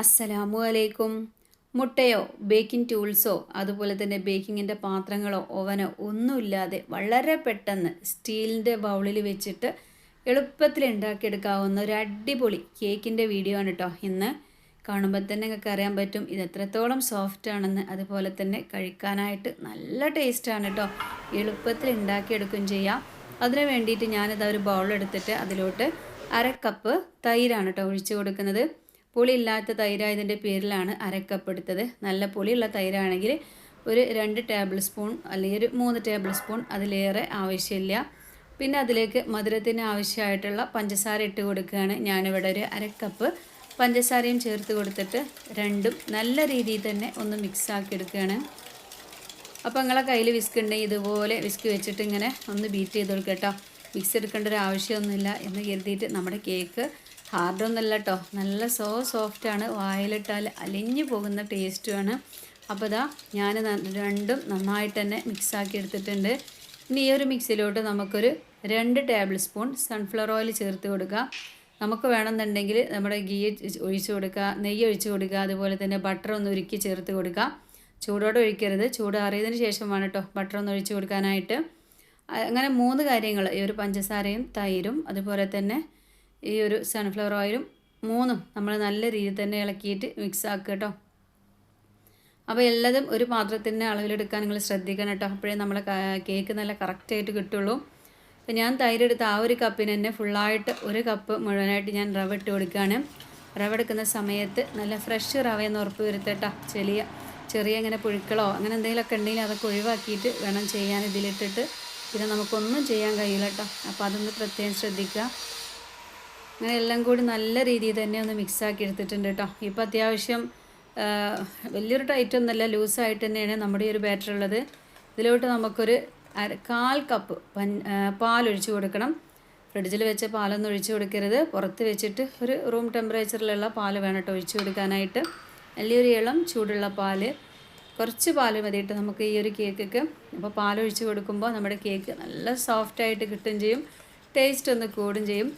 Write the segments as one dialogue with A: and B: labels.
A: അസ്സലാമു അലൈക്കും മുട്ടയോ ബേക്കിംഗ് ടൂൾസോ അതുപോലെ തന്നെ ബേക്കിങ്ങിന്റെ പാത്രങ്ങളോ ഓവനോ ഒന്നുമില്ലാതെ വളരെ പെട്ടെന്ന് സ്റ്റീലിന്റെ ബൗളിൽ വെച്ചിട്ട് എളുപ്പത്തിൽ ഉണ്ടാക്കിയെടുക്കാവുന്ന ഒരു അടിപൊളി കേക്കിന്റെ വീഡിയോ ആണ് കേട്ടോ ഇന്ന്. കാണുമ്പോൾ തന്നെ നിങ്ങൾക്ക് അറിയാൻ പറ്റും ഇത് എത്രത്തോളം സോഫ്റ്റ് ആണെന്ന്. അതുപോലെ തന്നെ കഴിക്കാനായിട്ട് നല്ല ടേസ്റ്റാണ് കേട്ടോ എളുപ്പത്തിൽ ഉണ്ടാക്കിയെടുക്കുകയും ചെയ്യാം. അതിന് വേണ്ടിയിട്ട് ഞാനിത് ഒരു ബൗൾ എടുത്തിട്ട് അതിലോട്ട് അര കപ്പ് തൈരാണ് കേട്ടോ ഒഴിച്ചു കൊടുക്കുന്നത്. പുളിയില്ലാത്ത തൈരായതിന്റെ പേരിലാണ് അരക്കപ്പെടുത്തത്. നല്ല പുളിയുള്ള തൈരാണെങ്കിൽ ഒരു രണ്ട് ടേബിൾ സ്പൂൺ അല്ലെങ്കിൽ ഒരു മൂന്ന് ടേബിൾ സ്പൂൺ അതിലേറെ ആവശ്യമില്ല. പിന്നെ അതിലേക്ക് മധുരത്തിന് ആവശ്യമായിട്ടുള്ള പഞ്ചസാര ഇട്ട് കൊടുക്കുകയാണ്. ഞാനിവിടെ ഒരു അരക്കപ്പ് പഞ്ചസാരയും ചേർത്ത് കൊടുത്തിട്ട് രണ്ടും നല്ല രീതിയിൽ തന്നെ ഒന്ന് മിക്സ് ആക്കി എടുക്കുകയാണ്. അപ്പോൾ നിങ്ങളെ കയ്യിൽ വിസ്ക് ഉണ്ടെങ്കിൽ ഇതുപോലെ വിസ്ക് വെച്ചിട്ട് ഇങ്ങനെ ഒന്ന് ബീറ്റ് ചെയ്ത് കൊടുക്കുക കേട്ടോ. മിക്സ് എടുക്കേണ്ട ഒരു ആവശ്യമൊന്നുമില്ല എന്ന് കരുതിയിട്ട് നമ്മുടെ കേക്ക് ഹാർഡൊന്നുമല്ല കേട്ടോ നല്ല സോ സോഫ്റ്റാണ്. വായിലിട്ടാൽ അലിഞ്ഞു പോകുന്ന ടേസ്റ്റുമാണ്. അപ്പോൾ ഇതാ ഞാൻ രണ്ടും നന്നായിട്ട് തന്നെ മിക്സാക്കി എടുത്തിട്ടുണ്ട്. ഇനി ഈ ഒരു മിക്സിലോട്ട് നമുക്കൊരു രണ്ട് ടേബിൾ സ്പൂൺ സൺഫ്ലവർ ഓയിൽ ചേർത്ത് കൊടുക്കുക നമുക്ക് വേണമെന്നുണ്ടെങ്കിൽ നമ്മുടെ ഗീ ഒഴിച്ച് കൊടുക്കുക നെയ്യ് ഒഴിച്ച് കൊടുക്കുക അതുപോലെ തന്നെ ബട്ടർ ഒന്ന് ഉരുക്കി ചേർത്ത് കൊടുക്കുക. ചൂടോടെ ഒഴിക്കരുത്. ചൂടാറിയതിന് ശേഷമാണ് കേട്ടോ ബട്ടർ ഒന്ന് ഒഴിച്ച് കൊടുക്കാനായിട്ട്. അങ്ങനെ മൂന്ന് കാര്യങ്ങൾ. ഈ ഒരു പഞ്ചസാരയും തൈരും അതുപോലെ തന്നെ ഈ ഒരു സൺഫ്ലവർ ഓയിലും മൂന്നും നമ്മൾ നല്ല രീതിയിൽ തന്നെ ഇളക്കിയിട്ട് മിക്സ് ആക്കുക കേട്ടോ അപ്പോൾ എല്ലാതും ഒരു പാത്രത്തിന്റെ അളവിലെടുക്കാൻ നിങ്ങൾ ശ്രദ്ധിക്കണം കേട്ടോ അപ്പോഴേ നമ്മളെ കേക്ക് നല്ല കറക്റ്റായിട്ട് കിട്ടുള്ളൂ. അപ്പോൾ ഞാൻ തൈരെടുത്ത ആ ഒരു കപ്പിന് തന്നെ ഫുള്ളായിട്ട് ഒരു കപ്പ് മുഴുവനായിട്ട് ഞാൻ റവ ഇട്ട് കൊടുക്കുകയാണ് റവ എടുക്കുന്ന സമയത്ത് നല്ല ഫ്രഷ് റവയെന്ന് ഉറപ്പ് വരുത്തട്ടോ ചെറിയ ചെറിയ ഇങ്ങനെ പുഴുക്കളോ അങ്ങനെ എന്തെങ്കിലുമൊക്കെ ഉണ്ടെങ്കിൽ അതൊക്കെ ഒഴിവാക്കിയിട്ട് വേണം ചെയ്യാൻ ഇതിലിട്ടിട്ട്. പിന്നെ നമുക്കൊന്നും ചെയ്യാൻ കഴിയില്ല കേട്ടോ അപ്പോൾ അതൊന്ന് പ്രത്യേകം ശ്രദ്ധിക്കുക. അങ്ങനെ എല്ലാം കൂടി നല്ല രീതിയിൽ തന്നെ ഒന്ന് മിക്സാക്കി എടുത്തിട്ടുണ്ട് കേട്ടോ. ഇപ്പോൾ അത്യാവശ്യം വലിയൊരു ടൈറ്റ് ഒന്നുമല്ല ലൂസായിട്ട് തന്നെയാണ് നമ്മുടെ ഈ ഒരു ബാറ്റർ ഉള്ളത്. ഇതിലോട്ട് നമുക്കൊരു കാൽ കപ്പ് പൻ പാലൊഴിച്ച് കൊടുക്കണം. ഫ്രിഡ്ജിൽ വെച്ച പാലൊന്നും ഒഴിച്ചു കൊടുക്കരുത്. പുറത്ത് വെച്ചിട്ട് ഒരു റൂം ടെമ്പറേച്ചറിലുള്ള പാൽ വേണം കേട്ടോ ഒഴിച്ചു കൊടുക്കാനായിട്ട്. വലിയൊരു ഇളം ചൂടുള്ള പാൽ കുറച്ച് പാൽ മതിയിട്ട് നമുക്ക് ഈ ഒരു കേക്കൊക്കെ അപ്പോൾ പാലൊഴിച്ച് കൊടുക്കുമ്പോൾ നമ്മുടെ കേക്ക് നല്ല സോഫ്റ്റായിട്ട് കിട്ടുകയും ചെയ്യും. ടേസ്റ്റ് ഒന്ന് കൂടും ചെയ്യും.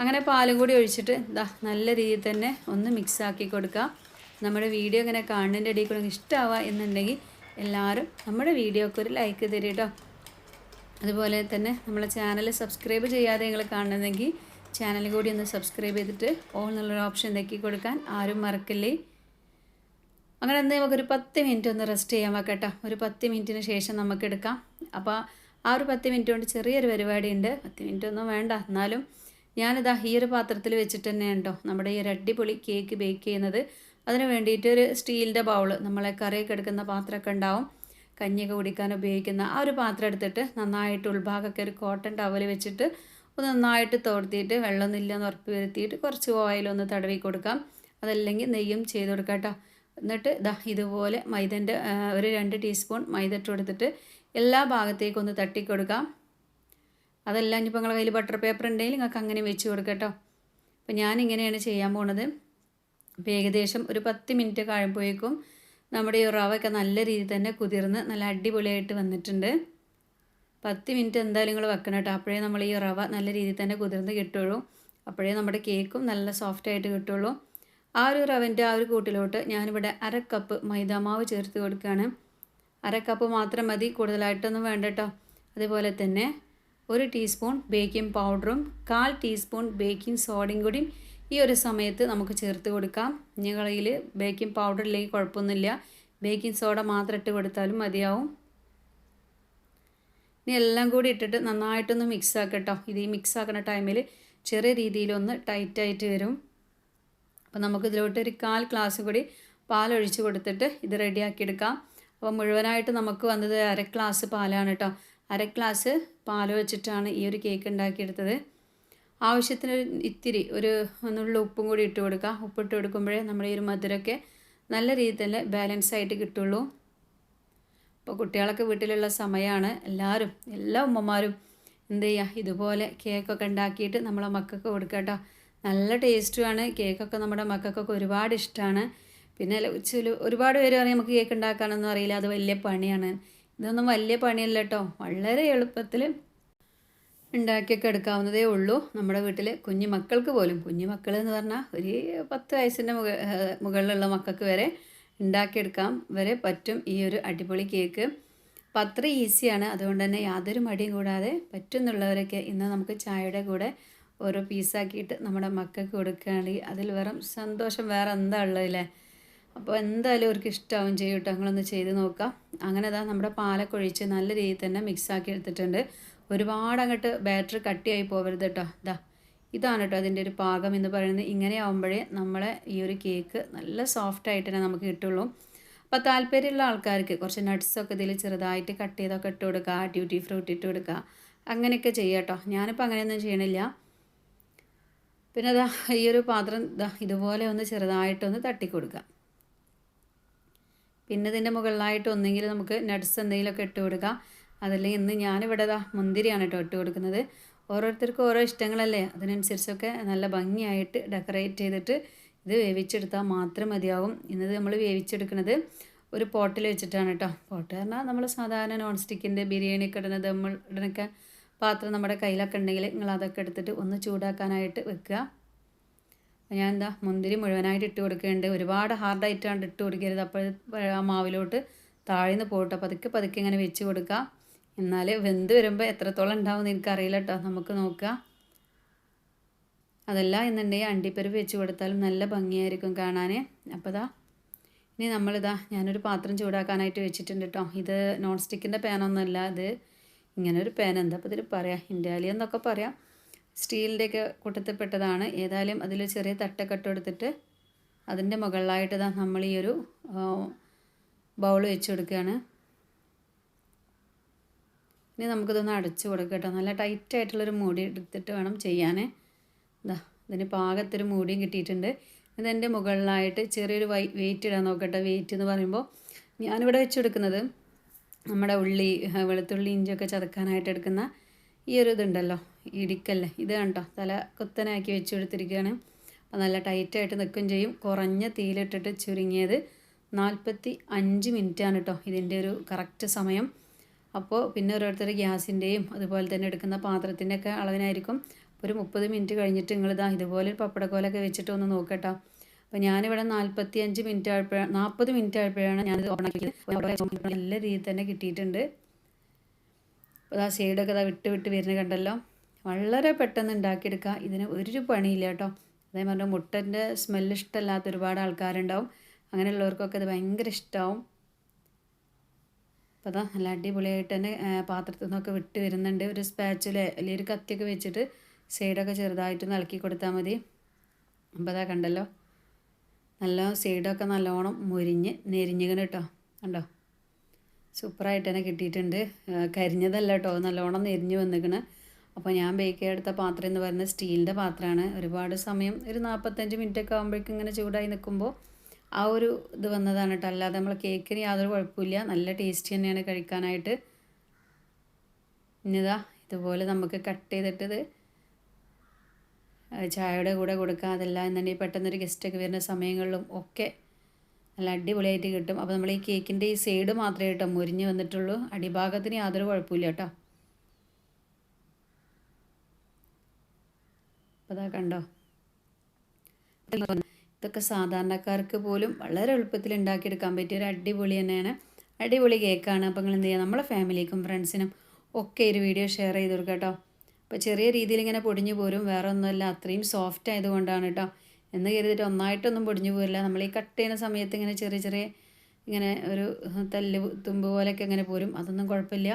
A: അങ്ങനെ പാലും കൂടി ഒഴിച്ചിട്ട് ഇതാ നല്ല രീതിയിൽ തന്നെ ഒന്ന് മിക്സ് ആക്കി കൊടുക്കുക നമ്മുടെ വീഡിയോ ഇങ്ങനെ കാണുന്നതിന്റെ ഇടയിൽ കൂടെ ഇഷ്ടമാവുക എന്നുണ്ടെങ്കിൽ എല്ലാവരും നമ്മുടെ വീഡിയോക്ക് ഒരു ലൈക്ക് തരും കേട്ടോ അതുപോലെ തന്നെ നമ്മളെ ചാനൽ സബ്സ്ക്രൈബ് ചെയ്യാതെ നിങ്ങൾ കാണുന്നതെങ്കിൽ ചാനൽ കൂടി ഒന്ന് സബ്സ്ക്രൈബ് ചെയ്തിട്ട് ഓൾ എന്നുള്ളൊരു ഓപ്ഷൻ ഇതാക്കി കൊടുക്കാൻ ആരും മറക്കില്ലേ. അങ്ങനെ എന്തെങ്കിലും നമുക്കൊരു പത്ത് മിനിറ്റ് ഒന്ന് റെസ്റ്റ് ചെയ്യാൻ വെക്കട്ടോ ഒരു പത്ത് മിനിറ്റിന് ശേഷം നമുക്ക് എടുക്കാം. അപ്പോൾ ആ ഒരു പത്ത് മിനിറ്റ് കൊണ്ട് ചെറിയൊരു പരിപാടി ഉണ്ട്. പത്ത് മിനിറ്റ് ഒന്നും വേണ്ട. എന്നാലും ഞാനിതാ ഈ ഒരു പാത്രത്തിൽ വെച്ചിട്ട് തന്നെ ഉണ്ടോ നമ്മുടെ ഈ ഒരു അടിപൊളി കേക്ക് ബേക്ക് ചെയ്യുന്നത്. അതിന് വേണ്ടിയിട്ട് ഒരു സ്റ്റീലിന്റെ ബൗൾ നമ്മളെ കറിയൊക്കെ എടുക്കുന്ന പാത്രമൊക്കെ ഉണ്ടാവും. കഞ്ഞിയൊക്കെ കുടിക്കാൻ ഉപയോഗിക്കുന്ന ആ ഒരു പാത്രം എടുത്തിട്ട് നന്നായിട്ട് ഉൾഭാഗമൊക്കെ ഒരു കോട്ടൺ ടവൽ വെച്ചിട്ട് ഒന്ന് നന്നായിട്ട് തോർത്തിയിട്ട് വെള്ളമൊന്നുമില്ലെന്ന് ഉറപ്പ് വരുത്തിയിട്ട് കുറച്ച് ഓയിലൊന്ന് തടവി കൊടുക്കാം. അതല്ലെങ്കിൽ നെയ്യും ചെയ്ത് കൊടുക്കാം കേട്ടോ. എന്നിട്ട് ഇതാ ഇതുപോലെ മൈദന്റെ ഒരു രണ്ട് ടീസ്പൂൺ മൈദ ഇട്ട് കൊടുത്തിട്ട് എല്ലാ ഭാഗത്തേക്കൊന്ന് തട്ടിക്കൊടുക്കാം അതെല്ലാം ഇനിയിപ്പോൾ നിങ്ങളുടെ കയ്യിൽ ബട്ടർ പേപ്പർ ഉണ്ടെങ്കിൽ നിങ്ങൾക്ക് അങ്ങനെ വെച്ച് കൊടുക്കാം കേട്ടോ അപ്പോൾ ഞാനിങ്ങനെയാണ് ചെയ്യാൻ പോണത്. അപ്പോൾ ഏകദേശം ഒരു പത്ത് മിനിറ്റ് കഴിയുമ്പോഴേക്കും നമ്മുടെ ഈ റവയൊക്കെ നല്ല രീതിയിൽ തന്നെ കുതിർന്ന് നല്ല അടിപൊളിയായിട്ട് വന്നിട്ടുണ്ട്. പത്ത് മിനിറ്റ് എന്തായാലും നിങ്ങൾ വെക്കണം കേട്ടോ അപ്പോഴേ നമ്മൾ ഈ റവ നല്ല രീതിയിൽ തന്നെ കുതിർന്ന് കിട്ടുള്ളൂ. അപ്പോഴേ നമ്മുടെ കേക്കും നല്ല സോഫ്റ്റായിട്ട് കിട്ടുള്ളൂ. ആ ഒരു റവന്റെ ആ ഒരു കൂട്ടിലോട്ട് ഞാനിവിടെ അര കപ്പ് മൈദാമാവ് ചേർത്ത് കൊടുക്കുകയാണ്. അര കപ്പ് മാത്രം മതി. കൂടുതലായിട്ടൊന്നും വേണ്ട കേട്ടോ അതുപോലെ തന്നെ ഒരു ടീസ്പൂൺ ബേക്കിംഗ് പൗഡറും കാൽ ടീസ്പൂൺ ബേക്കിംഗ് സോഡയും കൂടി ഈ ഒരു സമയത്ത് നമുക്ക് ചേർത്ത് കൊടുക്കാം. ഞങ്ങളിൽ ബേക്കിംഗ് പൗഡർ ഇല്ലെങ്കിൽ കുഴപ്പമൊന്നുമില്ല. ബേക്കിംഗ് സോഡ മാത്രം ഇട്ട് കൊടുത്താലും മതിയാവും. ഇനി എല്ലാം കൂടി ഇട്ടിട്ട് നന്നായിട്ടൊന്ന് മിക്സ് ആക്കട്ടോ. ഇത് ഈ മിക്സ് ആക്കുന്ന ടൈമിൽ ചെറിയ രീതിയിലൊന്ന് ടൈറ്റായിട്ട് വരും. അപ്പോൾ നമുക്ക് ഇതിലോട്ട് ഒരു കാൽ ഗ്ലാസ് കൂടി പാലൊഴിച്ച് കൊടുത്തിട്ട് ഇത് റെഡിയാക്കിയെടുക്കാം അപ്പോൾ മുഴുവനായിട്ട് നമുക്ക് വന്നത് അര ഗ്ലാസ് പാലാണ് കേട്ടോ അര ഗ്ലാസ് പാൽ വെച്ചിട്ടാണ് ഈ ഒരു കേക്ക് ഉണ്ടാക്കിയെടുത്തത്. ആവശ്യത്തിന് ഇത്തിരി ഒരു നുള്ള ഉപ്പും കൂടി ഇട്ട് കൊടുക്കുക ഉപ്പിട്ട് കൊടുക്കുമ്പോഴേ നമ്മുടെ ഈ ഒരു മധുരമൊക്കെ നല്ല രീതിയിൽ തന്നെ ബാലൻസ് ആയിട്ട് കിട്ടുള്ളൂ. അപ്പോൾ കുട്ടികളൊക്കെ വീട്ടിലുള്ള സമയമാണ്. എല്ലാവരും എല്ലാ ഉമ്മമാരും എന്ത് ചെയ്യുക ഇതുപോലെ കേക്കൊക്കെ ഉണ്ടാക്കിയിട്ട് നമ്മളെ മക്കൾക്ക് കൊടുക്കുക കേട്ടോ. നല്ല ടേസ്റ്റുമാണ് കേക്കൊക്കെ നമ്മുടെ മക്കൾക്കൊക്കെ ഒരുപാട് ഇഷ്ടമാണ്. പിന്നെ ഒരുപാട് പേര് പറയും നമുക്ക് കേക്ക് ഉണ്ടാക്കാനൊന്നും അറിയില്ല. അത് വലിയ പണിയാണ്. ഇതൊന്നും വലിയ പണിയല്ല കേട്ടോ വളരെ എളുപ്പത്തിൽ ഉണ്ടാക്കിയൊക്കെ എടുക്കാവുന്നതേ ഉള്ളൂ. നമ്മുടെ വീട്ടിൽ കുഞ്ഞു മക്കൾക്ക് പോലും. കുഞ്ഞു മക്കൾ എന്ന് പറഞ്ഞാൽ ഒരു പത്ത് വയസ്സിന്റെ മുക മുകളിലുള്ള മക്കൾക്ക് വരെ ഉണ്ടാക്കിയെടുക്കാം. വരെ പറ്റും ഈ ഒരു അടിപൊളി കേക്ക്. അപ്പം അത്ര ഈസിയാണ്. അതുകൊണ്ട് തന്നെ യാതൊരു മടിയും കൂടാതെ പറ്റുന്നുള്ളവരൊക്കെ ഇന്ന് നമുക്ക് ചായയുടെ കൂടെ ഓരോ പീസാക്കിയിട്ട് നമ്മുടെ മക്കൾക്ക് കൊടുക്കുകയാണെങ്കിൽ അതിൽ വെറും സന്തോഷം. വേറെ എന്താ ഉള്ളതില്ലേ അപ്പോൾ എന്തായാലും അവർക്ക് ഇഷ്ടമാവും ചെയ്യും കേട്ടോ നിങ്ങളൊന്ന് ചെയ്ത് നോക്കാം. അങ്ങനെ ഇതാ നമ്മുടെ പാലൊക്കെ ഒഴിച്ച് നല്ല രീതിയിൽ തന്നെ മിക്സാക്കി എടുത്തിട്ടുണ്ട്. ഒരുപാട് അങ്ങോട്ട് ബാറ്ററി കട്ടിയായി പോകരുത് കേട്ടോ ഇതാ ഇതാണ് കേട്ടോ അതിന്റെ ഒരു പാകം എന്ന് പറയുന്നത്. ഇങ്ങനെ ആകുമ്പോഴേ നമ്മളെ ഈ ഒരു കേക്ക് നല്ല സോഫ്റ്റ് ആയിട്ട് തന്നെ നമുക്ക് കിട്ടുള്ളൂ. അപ്പോൾ താല്പര്യമുള്ള ആൾക്കാർക്ക് കുറച്ച് നട്ട്സൊക്കെ ഇതിൽ ചെറുതായിട്ട് കട്ട് ചെയ്തൊക്കെ ഇട്ട് കൊടുക്കുക ഡ്യൂട്ടി ഫ്രൂട്ട് ഇട്ട് കൊടുക്കുക അങ്ങനെയൊക്കെ ചെയ്യാം കേട്ടോ ഞാനിപ്പോൾ അങ്ങനെയൊന്നും ചെയ്യണില്ല. പിന്നെ അതാ ഈ ഒരു പാത്രം ഇതാ ഇതുപോലെ ഒന്ന് ചെറുതായിട്ടൊന്ന് തട്ടി കൊടുക്കുക പിന്നെ ഇതിന്റെ മുകളിലായിട്ട് ഒന്നെങ്കിൽ നമുക്ക് നട്ട്സ് എന്തെങ്കിലുമൊക്കെ ഇട്ട് കൊടുക്കാം. അതല്ലെങ്കിൽ ഇന്ന് ഞാനിവിടെ ഇതാ മുന്തിരിയാണ് കേട്ടോ ഇട്ട് കൊടുക്കുന്നത്. ഓരോരുത്തർക്കും ഓരോ ഇഷ്ടങ്ങളല്ലേ? അതിനനുസരിച്ചൊക്കെ നല്ല ഭംഗിയായിട്ട് ഡെക്കറേറ്റ് ചെയ്തിട്ട് ഇത് വേവിച്ചെടുത്താൽ മാത്രം മതിയാവും. ഇന്നത് നമ്മൾ വേവിച്ചെടുക്കുന്നത് ഒരു പോട്ടിൽ വെച്ചിട്ടാണ് കേട്ടോ. പോട്ട് പറഞ്ഞാൽ നമ്മൾ സാധാരണ നോൺ സ്റ്റിക്കിന്റെ ബിരിയാണി ഒക്കെ ഇടുന്നത് നമ്മൾ ഇടണൊക്കെ പാത്രം നമ്മുടെ കയ്യിലൊക്കെ ഉണ്ടെങ്കിൽ നിങ്ങൾ അതൊക്കെ എടുത്തിട്ട് ഒന്ന് ചൂടാക്കാനായിട്ട് വെക്കുക. ഞാൻ എന്താ മുന്തിരി മുഴുവനായിട്ട് ഇട്ട് കൊടുക്കുന്നുണ്ട്. ഒരുപാട് ഹാർഡായിട്ടാണ് ഇട്ട് കൊടുക്കരുത്. അപ്പോൾ ആ മാവിലോട്ട് താഴ്ന്നു പോട്ടെ. പതുക്കെ പതുക്കെ ഇങ്ങനെ വെച്ച് കൊടുക്കുക എന്നാൽ വെന്ത് വരുമ്പോൾ എത്രത്തോളം ഉണ്ടാവും എനിക്കറിയില്ല കേട്ടോ നമുക്ക് നോക്കുക അതല്ല എന്നുണ്ടെങ്കിൽ അണ്ടിപ്പരിപ്പ് വെച്ച് കൊടുത്താലും നല്ല ഭംഗിയായിരിക്കും കാണാൻ അപ്പോൾ ഇതാ ഇനി നമ്മളിതാ ഞാനൊരു പാത്രം ചൂടാക്കാനായിട്ട് വെച്ചിട്ടുണ്ട് കേട്ടോ ഇത് നോൺ സ്റ്റിക്കിന്റെ പാനൊന്നുമല്ല ഇത് ഇങ്ങനെ ഒരു പാൻ എന്താ അപ്പോൾ ഇതിൽ പറയാം? ഇൻഡാലിയെന്നൊക്കെ പറയാം. സ്റ്റീലിന്റെയൊക്കെ കൂട്ടത്തിൽപ്പെട്ടതാണ്. ഏതായാലും അതിൽ ചെറിയ തട്ടക്കെട്ട് എടുത്തിട്ട് അതിന്റെ മുകളിലായിട്ട് ഇതാ നമ്മൾ ഈ ഒരു ബൗൾ വെച്ച് കൊടുക്കുകയാണ്. ഇനി നമുക്കിതൊന്ന് അടച്ചു കൊടുക്കുക കേട്ടോ. നല്ല ടൈറ്റ് ആയിട്ടുള്ളൊരു മൂടി എടുത്തിട്ട് വേണം ചെയ്യാൻ ഇതാ ഇതിന് പാകത്തൊരു മൂടിയും കിട്ടിയിട്ടുണ്ട്. ഇതെന്റെ മുകളിലായിട്ട് ചെറിയൊരു വൈ വെയിറ്റ് ഇടാൻ നോക്കട്ടെ. വെയിറ്റ് എന്ന് പറയുമ്പോൾ ഞാനിവിടെ വെച്ചെടുക്കുന്നത് നമ്മുടെ ഉള്ളി വെളുത്തുള്ളി ഇഞ്ചിയൊക്കെ ചതക്കാനായിട്ട് എടുക്കുന്ന ഈ ഒരു ഇതുണ്ടല്ലോ ഇടിക്കല്ലേ. ഇത് കണ്ടോ? തല കുത്തനാക്കി വെച്ച് കൊടുത്തിരിക്കുകയാണ് അപ്പോൾ നല്ല ടൈറ്റായിട്ട് നിൽക്കുകയും ചെയ്യും. കുറഞ്ഞ തീയിലിട്ടിട്ട് ചുരുങ്ങിയത് നാൽപ്പത്തി അഞ്ച് മിനിറ്റാണ് കേട്ടോ ഇതിന്റെ ഒരു കറക്റ്റ് സമയം. അപ്പോൾ പിന്നെ ഓരോരുത്തർ ഗ്യാസിന്റെയും അതുപോലെ തന്നെ എടുക്കുന്ന പാത്രത്തിന്റെ ഒക്കെ അളവിനായിരിക്കും ഒരു മുപ്പത് മിനിറ്റ് കഴിഞ്ഞിട്ട് നിങ്ങളിതാ ഇതുപോലെ ഒരു പപ്പടക്കോലൊക്കെ വെച്ചിട്ട് ഒന്ന് നോക്കട്ടോ അപ്പോൾ ഞാനിവിടെ നാൽപ്പത്തി അഞ്ച് മിനിറ്റ് ആയപ്പോഴാണ് നാൽപ്പത് മിനിറ്റ് ആയപ്പോഴാണ് ഞാനിത് ഓണാക്കിയത് നല്ല രീതിയിൽ തന്നെ കിട്ടിയിട്ടുണ്ട്. അപ്പോൾ ആ ഷെയ്ഡൊക്കെ ഇതാ വിട്ട് വിട്ട് വരുന്നത് കണ്ടല്ലോ. വളരെ പെട്ടെന്ന് ഉണ്ടാക്കിയെടുക്കുക ഇതിന് ഒരു പണിയില്ല കേട്ടോ. അതേ പറഞ്ഞാൽ മുട്ടന്റെ സ്മെല്ല് ഇഷ്ടമല്ലാത്ത ഒരുപാട് ആൾക്കാരുണ്ടാവും. അങ്ങനെയുള്ളവർക്കൊക്കെ ഇത് ഭയങ്കര ഇഷ്ടമാവും അപ്പോൾ അതാ നല്ല അടിപൊളിയായിട്ട് തന്നെ പാത്രത്തിൽ നിന്നൊക്കെ വിട്ട് വരുന്നുണ്ട്. ഒരു സ്പാച്ചിൽ അല്ലെങ്കിൽ ഒരു കത്തിയൊക്കെ വെച്ചിട്ട് സൈഡൊക്കെ ചെറുതായിട്ട് ഇളക്കി കൊടുത്താൽ മതി. അപ്പോൾ അതാ കണ്ടല്ലോ. നല്ല സൈഡൊക്കെ നല്ലോണം മുരിഞ്ഞ് നെരിഞ്ഞിങ്ങനെ കേട്ടോ. കണ്ടോ? സൂപ്പറായിട്ട് തന്നെ കിട്ടിയിട്ടുണ്ട്. കരിഞ്ഞതല്ല കേട്ടോ നല്ലോണം നെരിഞ്ഞ് വന്നിക്കണ്. അപ്പോൾ ഞാൻ ബേക്ക് ചെയ്തെടുത്ത പാത്രം എന്ന് പറയുന്നത് സ്റ്റീലിന്റെ പാത്രമാണ്. ഒരുപാട് സമയം ഒരു നാൽപ്പത്തഞ്ച് മിനിറ്റൊക്കെ ആകുമ്പോഴേക്കും ഇങ്ങനെ ചൂടായി നിൽക്കുമ്പോൾ ആ ഒരു ഇത് വന്നതാണ് കേട്ടോ അല്ലാതെ നമ്മൾ കേക്കിന് യാതൊരു കുഴപ്പമില്ല. നല്ല ടേസ്റ്റി തന്നെയാണ് കഴിക്കാനായിട്ട്. ഇനിതാ ഇതുപോലെ നമുക്ക് കട്ട് ചെയ്തിട്ടത് ചായയുടെ കൂടെ കൊടുക്കുക അതല്ല എന്നുണ്ടെങ്കിൽ പെട്ടെന്നൊരു ഗസ്റ്റൊക്കെ വരുന്ന സമയങ്ങളിലും ഒക്കെ നല്ല അടിപൊളിയായിട്ട് കിട്ടും. അപ്പോൾ നമ്മൾ ഈ കേക്കിന്റെ ഈ സൈഡ് മാത്രമേ കേട്ടോ മുരിഞ്ഞ് വന്നിട്ടുള്ളൂ. അടിഭാഗത്തിന് യാതൊരു കുഴപ്പമില്ല കേട്ടോ. അപ്പോൾ കണ്ടോ? ഇതൊക്കെ സാധാരണക്കാർക്ക് പോലും വളരെ എളുപ്പത്തിൽ ഉണ്ടാക്കിയെടുക്കാൻ പറ്റിയ ഒരു അടിപൊളി തന്നെയാണ്. അടിപൊളി കേക്കാണ്. അപ്പോൾ നിങ്ങൾ എന്ത് ചെയ്യുക നമ്മളെ ഫാമിലിക്കും ഫ്രണ്ട്സിനും ഒക്കെ ഒരു വീഡിയോ ഷെയർ ചെയ്ത് കൊടുക്കാം കേട്ടോ. അപ്പോൾ ചെറിയ രീതിയിൽ ഇങ്ങനെ പൊടിഞ്ഞു പോരും. വേറെ ഒന്നുമല്ല. അത്രയും സോഫ്റ്റ് ആയതുകൊണ്ടാണ് കേട്ടോ. എന്ന് കരുതിയിട്ട് ഒന്നായിട്ടൊന്നും പൊടിഞ്ഞു പോരില്ല നമ്മൾ ഈ കട്ട് ചെയ്യുന്ന സമയത്ത് ഇങ്ങനെ ചെറിയ ചെറിയ ഇങ്ങനെ ഒരു തല്ല് തുമ്പ് പോലെയൊക്കെ ഇങ്ങനെ പോരും. അതൊന്നും കുഴപ്പമില്ല.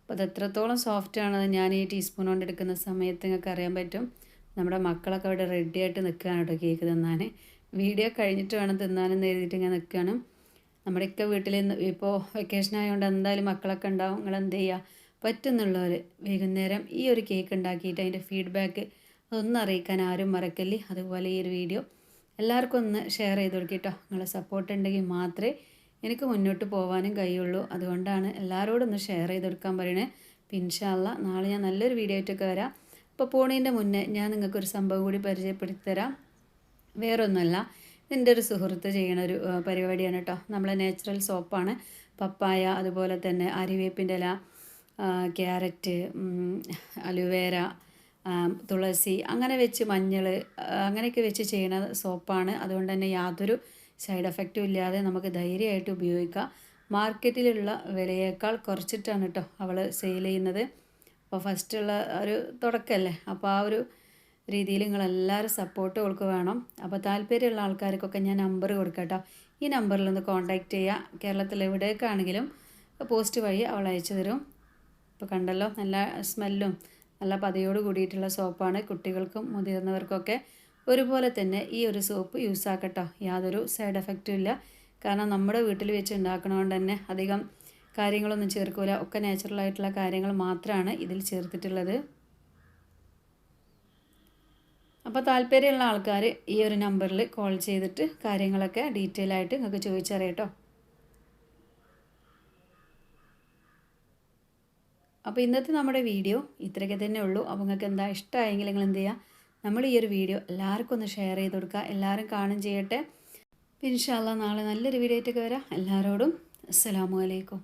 A: അപ്പോൾ അത് എത്രത്തോളം ഞാൻ ഈ ടീസ്പൂൺ കൊണ്ട് എടുക്കുന്ന സമയത്ത് നിങ്ങൾക്ക് അറിയാൻ പറ്റും. നമ്മുടെ മക്കളൊക്കെ അവിടെ റെഡി ആയിട്ട് നിൽക്കുകയാണ് കേട്ടോ കേക്ക് തിന്നാൻ. വീഡിയോ കഴിഞ്ഞിട്ട് വേണം തിന്നാനെന്ന് എഴുതിയിട്ട് ഇങ്ങനെ നിൽക്കുകയാണ്. നമ്മുടെയൊക്കെ വീട്ടിൽ ഇപ്പോൾ വെക്കേഷൻ ആയതുകൊണ്ട് എന്തായാലും മക്കളൊക്കെ ഉണ്ടാവും. നിങ്ങൾ എന്ത് ചെയ്യുക? പറ്റുന്നുള്ളവർ വൈകുന്നേരം ഈ ഒരു കേക്ക് ഉണ്ടാക്കിയിട്ട് അതിന്റെ ഫീഡ്ബാക്ക് അതൊന്നും അറിയിക്കാൻ ആരും മറക്കല്ലേ? അതുപോലെ ഈ ഒരു വീഡിയോ എല്ലാവർക്കും ഒന്ന് ഷെയർ ചെയ്ത് കൊടുക്കിട്ടോ നിങ്ങളെ സപ്പോർട്ട് ഉണ്ടെങ്കിൽ മാത്രമേ എനിക്ക് മുന്നോട്ട് പോകാനും കഴിയുള്ളൂ. അതുകൊണ്ടാണ് എല്ലാവരോടും ഒന്ന് ഷെയർ ചെയ്ത് കൊടുക്കാൻ പറയണേ. പിൻഷാല്ല നാളെ ഞാൻ നല്ലൊരു വീഡിയോ ആയിട്ടൊക്കെ വരാം. അപ്പോൾ പോണേന്റെ മുന്നേ ഞാൻ നിങ്ങൾക്കൊരു സംഭവം കൂടി പരിചയപ്പെടുത്തി തരാം വേറൊന്നുമല്ല എന്റെ ഒരു സുഹൃത്ത് ചെയ്യണ ഒരു പരിപാടിയാണ് കേട്ടോ നമ്മളെ നാച്ചുറൽ സോപ്പാണ് പപ്പായ അതുപോലെ തന്നെ അരിവേപ്പിന്റെ ഇല ക്യാരറ്റ് അലുവേര തുളസി അങ്ങനെ വെച്ച് മഞ്ഞൾ അങ്ങനെയൊക്കെ വെച്ച് ചെയ്യുന്ന സോപ്പാണ്. അതുകൊണ്ട് തന്നെ യാതൊരു സൈഡ് എഫക്റ്റും ഇല്ലാതെ നമുക്ക് ധൈര്യമായിട്ട് ഉപയോഗിക്കാം. മാർക്കറ്റിലുള്ള വിലയേക്കാൾ കുറച്ചിട്ടാണ് കേട്ടോ അവൾ സെയിൽ ചെയ്യുന്നത്. അപ്പോൾ ഫസ്റ്റുള്ള ഒരു തുടക്കമല്ലേ അപ്പോൾ ആ ഒരു രീതിയിൽ നിങ്ങളെല്ലാവരും സപ്പോർട്ട് അവൾക്ക് വേണം. അപ്പോൾ താല്പര്യമുള്ള ആൾക്കാർക്കൊക്കെ ഞാൻ നമ്പർ കൊടുക്കാം കേട്ടോ ഈ നമ്പറിൽ ഒന്ന് കോൺടാക്റ്റ് ചെയ്യുക കേരളത്തിൽ എവിടേക്കാണെങ്കിലും പോസ്റ്റ് വഴി അവൾ അയച്ചു തരും. ഇപ്പോൾ കണ്ടല്ലോ നല്ല സ്മെല്ലും നല്ല പതിയോട് കൂടിയിട്ടുള്ള സോപ്പാണ് കുട്ടികൾക്കും മുതിർന്നവർക്കൊക്കെ ഒരുപോലെ തന്നെ ഈ ഒരു സോപ്പ് യൂസ് ആക്കട്ടോ. യാതൊരു സൈഡ് എഫക്റ്റും ഇല്ല. കാരണം നമ്മുടെ വീട്ടിൽ വെച്ച് ഉണ്ടാക്കണതുകൊണ്ട് തന്നെ അധികം കാര്യങ്ങളൊന്നും ചേർക്കില്ല ഒക്കെ നാച്ചുറലായിട്ടുള്ള കാര്യങ്ങൾ മാത്രമാണ് ഇതിൽ ചേർത്തിട്ടുള്ളത്. അപ്പോൾ താല്പര്യമുള്ള ആൾക്കാർ ഈ ഒരു നമ്പറിൽ കോൾ ചെയ്തിട്ട് കാര്യങ്ങളൊക്കെ ഡീറ്റെയിൽ ആയിട്ട് നിങ്ങൾക്ക് ചോദിച്ചറിയട്ടോ. അപ്പോൾ ഇന്നത്തെ നമ്മുടെ വീഡിയോ ഇത്രയൊക്കെ തന്നെ ഉള്ളൂ. അപ്പോൾ നിങ്ങൾക്ക് എന്താ ഇഷ്ടമായെങ്കിൽ നിങ്ങൾ എന്ത് ചെയ്യുക? നമ്മൾ ഈ ഒരു വീഡിയോ എല്ലാവർക്കും ഒന്ന് ഷെയർ ചെയ്ത് കൊടുക്കുക. എല്ലാവരും കാണും ചെയ്യട്ടെ. ഇൻഷാല്ല നാളെ നല്ലൊരു വീഡിയോ ആയിട്ടൊക്കെ വരാം. എല്ലാവരോടും അസ്സലാമു അലൈക്കും.